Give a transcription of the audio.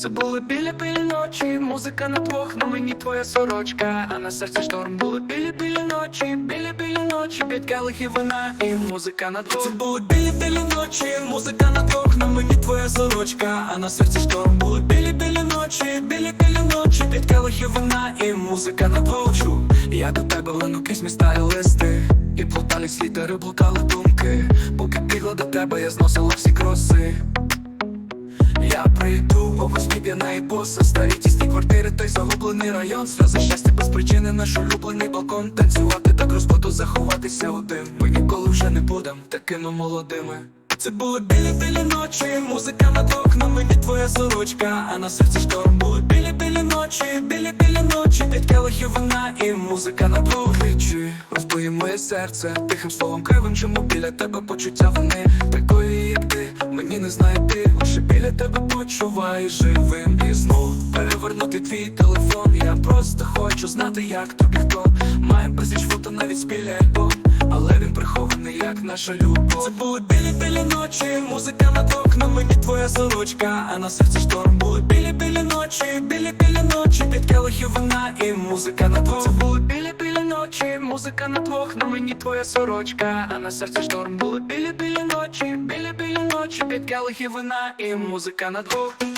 Це були білі білі ночі, музика на двох, на мені твоя сорочка, а на серці шторм були білі білі ночі, білі білі ночі, п'ять келихів вина і музика на двох. Це були білі білі ночі, музика на двох, на мені твоя сорочка, а на серці шторм були білі білі ночі, білі білі ночі, п'ять келихів вина і музика на двох. Я до тебе лину крізь міста і листи, і плутались літери, блукали думки, поки бігла до тебе, я зносила всі кроси. Восьмій п'яний боса Старі тісні квартири, той загублений район. Сльози щастя без причини, наш улюблений балкон. Танцювати так розпаду, заховатися один. Ми ніколи вже не будем такими молодими. Це були білі білі ночі, музика над окнами, і твоя сорочка, а на серці шторм були білі білі ночі, білі білі ночі, п'ять келихів вина і музика на двічі Розбиє моє серце тихим словом кривим, чому біля тебе почуття вони почуваю живим і знов перевернути твій телефон. Я просто хочу знати, як тобі хто має безліч фото навіть спілі альбом, але він прихований, як наша любов. Це були білі білі ночі, музика над окнами, і твоя сорочка, а на серці шторм були білі білі ночі, білі білі ночі, під келихів вина і музика на двох. Це були білі білі ночі, музика на двох, на мені твоя сорочка, а на серці шторм були білі білі ночі, білі білі ночі, під келихів вина і музика на двох.